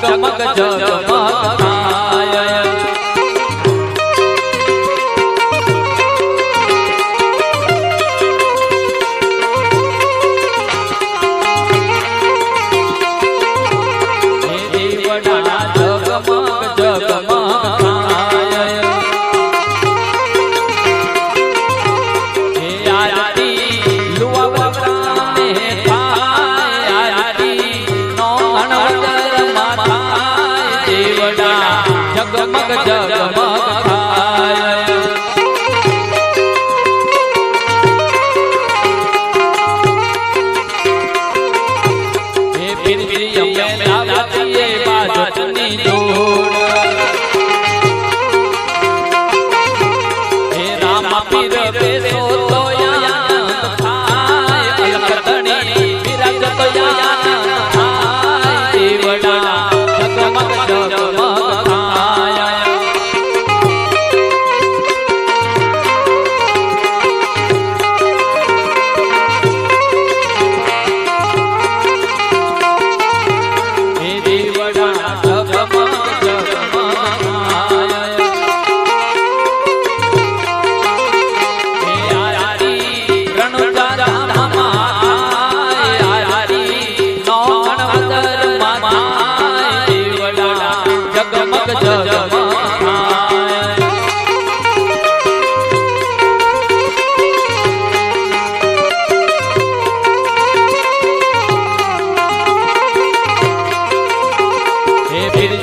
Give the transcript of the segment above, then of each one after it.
જગમગ જગમગ Papi, the best.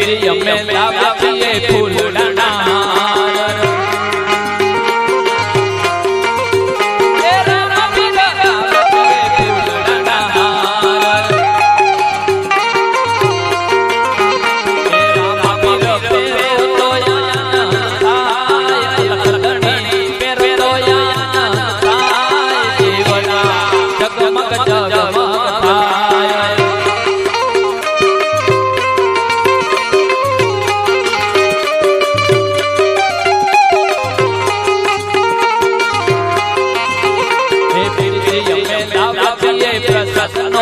વીરી અમે લાભ આપીએ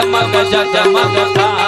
जगमग जगमग था